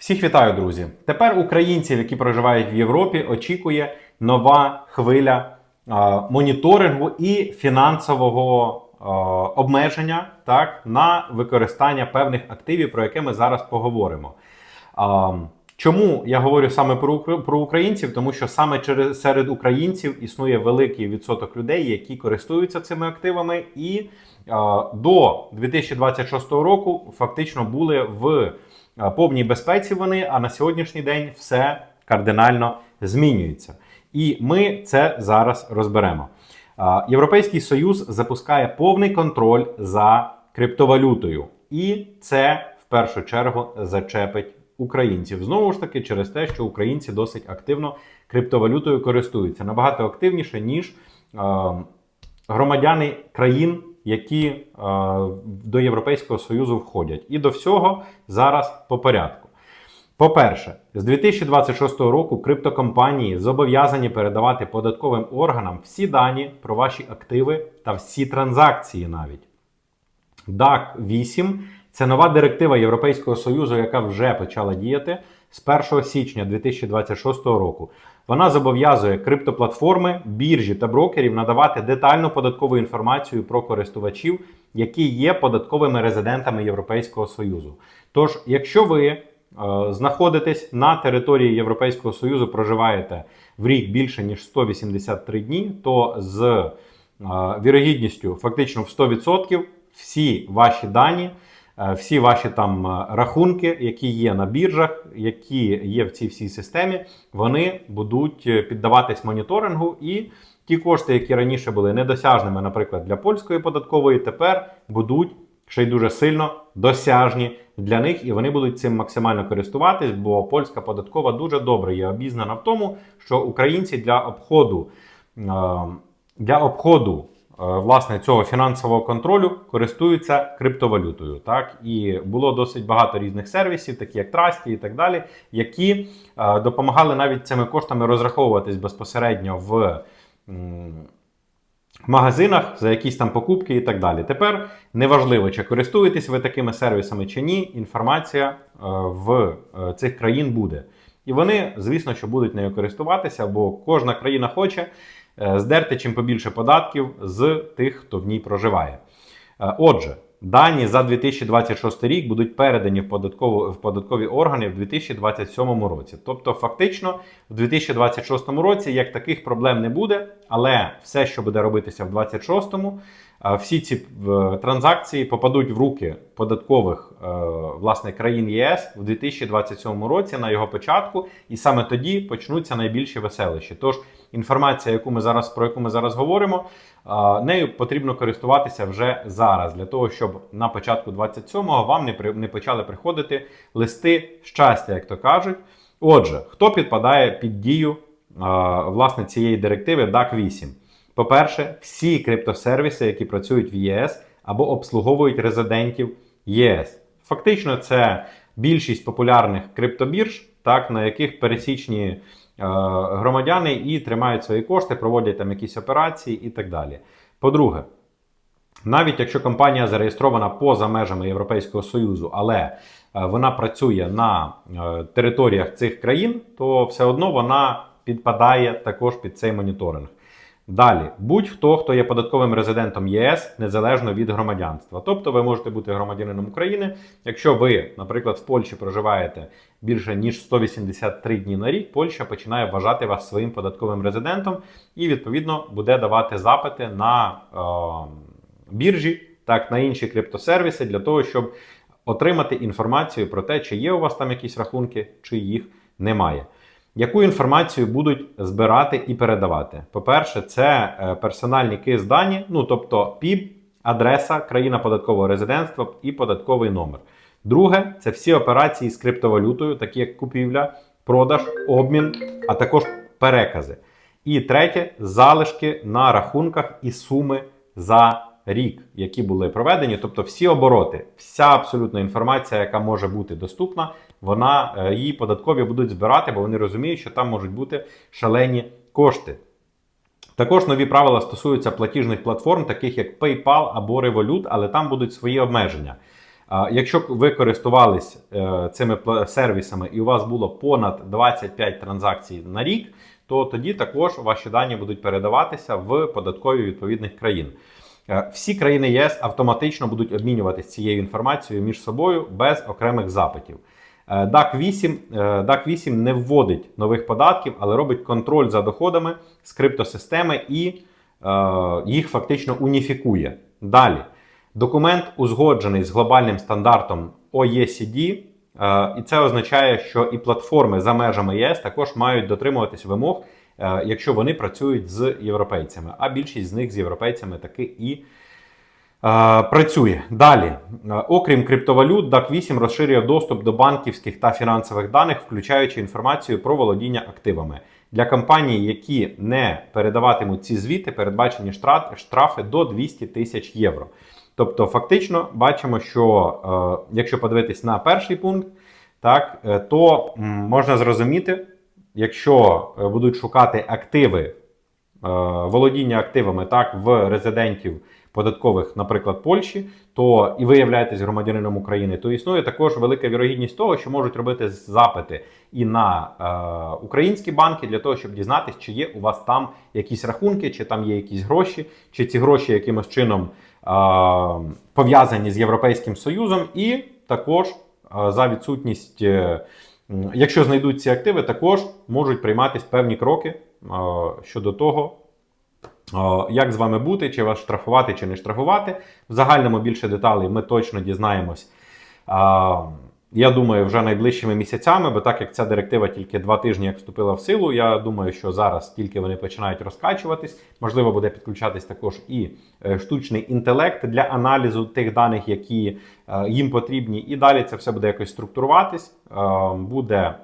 Всіх вітаю, друзі! Тепер українців, які проживають в Європі, очікує нова хвиля е, моніторингу і фінансового е, обмеження так, на використання певних активів, про яке ми зараз поговоримо. А, Чому я говорю саме про, про українців? Тому що саме через серед українців існує великий відсоток людей, які користуються цими активами, і а, до 2026 року фактично були в повній безпеці. Вони, а на сьогоднішній день все кардинально змінюється. І ми це зараз розберемо. Європейський Союз запускає повний контроль за криптовалютою, і це в першу чергу зачепить українців. Знову ж таки, через те, що українці досить активно криптовалютою користуються набагато активніше, ніж е, громадяни країн, які е, до Європейського Союзу входять. І до всього зараз по порядку. По-перше, з 2026 року криптокомпанії зобов'язані передавати податковим органам всі дані про ваші активи та всі транзакції навіть. DAC 8 це нова директива Європейського Союзу, яка вже почала діяти з 1 січня 2026 року. Вона зобов'язує криптоплатформи, біржі та брокерів надавати детальну податкову інформацію про користувачів, які є податковими резидентами Європейського Союзу. Тож, якщо ви е, знаходитесь на території Європейського Союзу, проживаєте в рік більше ніж 183 дні, то з е, вірогідністю фактично в 100% всі ваші дані, всі ваші там е, рахунки, які є на біржах, які є в цій всій системі, вони будуть е, піддаватись моніторингу і. Ті кошти, які раніше були недосяжними, наприклад, для польської податкової, тепер будуть ще й дуже сильно досяжні для них, і вони будуть цим максимально користуватись, бо польська податкова дуже добре є обізнана в тому, що українці для обходу е, для обходу е, власне цього фінансового контролю користуються криптовалютою. Так і було досить багато різних сервісів, такі як Трасті і так далі, які е, допомагали навіть цими коштами розраховуватись безпосередньо в. м, магазинах за якісь там покупки і так далі. Тепер неважливо, чи користуєтесь ви такими сервісами чи ні, інформація е, в е, цих країн буде. І вони, звісно, що будуть нею користуватися, бо кожна країна хоче е, здерти чим побільше податків з тих, хто в ній проживає. Е, Отже, дані за 2026 рік будуть передані в, податкову, в податкові органи в 2027 році. Тобто, фактично, в 2026 році як таких проблем не буде, але все, що буде робитися в 2026, е, всі ці е, транзакції попадуть в руки податкових е, власне країн ЄС в 2027 році на його початку, і саме тоді почнуться найбільші веселищі. Тож інформація, яку ми зараз про яку ми зараз говоримо, нею потрібно користуватися вже зараз, для того, щоб на початку 27-го вам не при не почали приходити листи щастя, як то кажуть. Отже, хто підпадає під дію власне цієї директиви DAC 8? По-перше, всі криптосервіси, які працюють в ЄС або обслуговують резидентів ЄС. Фактично, це більшість популярних криптобірж, так, на яких пересічні громадяни і тримають свої кошти, проводять там якісь операції і так далі. По-друге, навіть якщо компанія зареєстрована поза межами Європейського Союзу, але е, вона працює на е, територіях цих країн, то все одно вона підпадає також під цей моніторинг. Далі, будь-хто, хто є податковим резидентом ЄС, незалежно від громадянства. Тобто ви можете бути громадянином України. Якщо ви, наприклад, в Польщі проживаєте більше ніж 183 дні на рік, Польща починає вважати вас своїм податковим резидентом і, відповідно, буде давати запити на е, біржі, так, на інші криптосервіси для того, щоб отримати інформацію про те, чи є у вас там якісь рахунки, чи їх немає. Яку інформацію будуть збирати і передавати? По-перше, це е, персональні кис дані, ну тобто ПІБ, адреса, країна податкового резидентства і податковий номер. Друге, це всі операції з криптовалютою, такі як купівля, продаж, обмін, а також перекази. І третє залишки на рахунках і суми за рік, які були проведені. Тобто всі обороти, вся абсолютна інформація, яка може бути доступна, вона е, її податкові будуть збирати, бо вони розуміють, що там можуть бути шалені кошти. Також нові правила стосуються платіжних платформ, таких як PayPal або Revolut, але там будуть свої обмеження. Якщо ви користувались е, цими сервісами і у вас було понад 25 транзакцій на рік, то тоді також ваші дані будуть передаватися в податкові відповідних країн. Е, Всі країни ЄС автоматично будуть обмінюватися цією інформацією між собою без окремих запитів. Е, DAC 8, е, DAC 8 не вводить нових податків, але робить контроль за доходами з криптосистеми і е, їх фактично уніфікує. Далі. Документ узгоджений з глобальним стандартом OECD, і це означає, що і платформи за межами ЄС також мають дотримуватись вимог, якщо вони працюють з європейцями. А більшість з них з європейцями таки і працює. Далі, Е, окрім криптовалют, DAC 8 розширює доступ до банківських та фінансових даних, включаючи інформацію про володіння активами. Для компаній, які не передаватимуть ці звіти, передбачені штрафи до 200 тисяч євро. Тобто, фактично, бачимо, що е, якщо подивитись на перший пункт, так, е, то можна зрозуміти, якщо е, будуть шукати активи, е, володіння активами так, в резидентів податкових, наприклад, Польщі, то і ви являєтесь громадянином України, то існує також велика вірогідність того, що можуть робити запити і на е, українські банки для того, щоб дізнатися, чи є у вас там якісь рахунки, чи там є якісь гроші, чи ці гроші якимось чином е, пов'язані з Європейським Союзом, і також е, за відсутність, е, якщо знайдуть ці активи, також можуть прийматися певні кроки е, щодо того, Як з вами бути, чи вас штрафувати, чи не штрафувати. В загальному більше деталей ми точно дізнаємось. Я думаю, вже найближчими місяцями, бо так як ця директива тільки два тижні як вступила в силу, я думаю, що зараз тільки вони починають розкачуватись. Можливо, буде підключатись також і е, штучний інтелект для аналізу тих даних, які е, їм потрібні. І далі це все буде якось структуруватись. е, Буде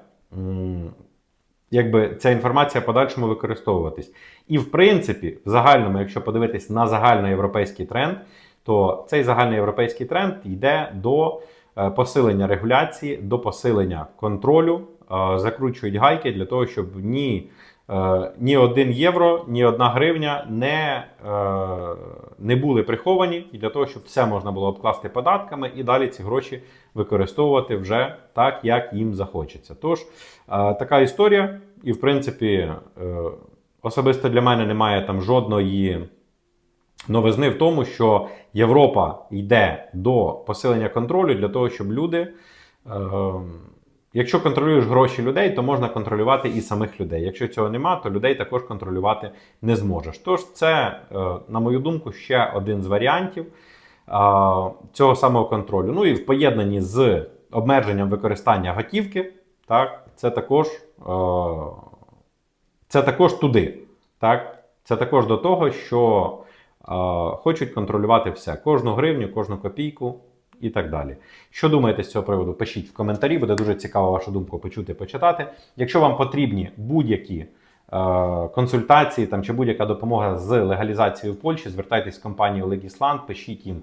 якби ця інформація подальшому використовуватись. І в принципі, в загальному, якщо подивитись на загальноєвропейський тренд, то цей загальноєвропейський тренд йде до е, посилення регуляції, до посилення контролю, е, закручують гайки для того, щоб ні, ні один євро, ні одна гривня не, е, не були приховані, для того, щоб все можна було обкласти податками і далі ці гроші використовувати вже так, як їм захочеться. Тож, е, така історія, і в принципі, е, особисто для мене немає там жодної новизни в тому, що Європа йде до посилення контролю для того, щоб люди. Якщо контролюєш гроші людей, то можна контролювати і самих людей. Якщо цього нема, то людей також контролювати не зможеш. Тож це, е, на мою думку, ще один з варіантів е, цього самого контролю. Ну і в поєднанні з обмеженням використання готівки, так, це також, е, це також туди. Так? Це також до того, що хочуть контролювати все: кожну гривню, кожну копійку і так далі. Що думаєте з цього приводу? Пишіть в коментарі, буде дуже цікаво вашу думку почути, почитати. Якщо вам потрібні будь-які е, консультації там, чи будь-яка допомога з легалізацією в Польщі, звертайтесь в компанію Legisland, пишіть їм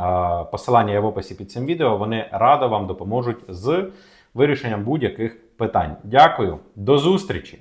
е, посилання є в описі під цим відео. Вони радо вам допоможуть з вирішенням будь-яких питань. Дякую, до зустрічі!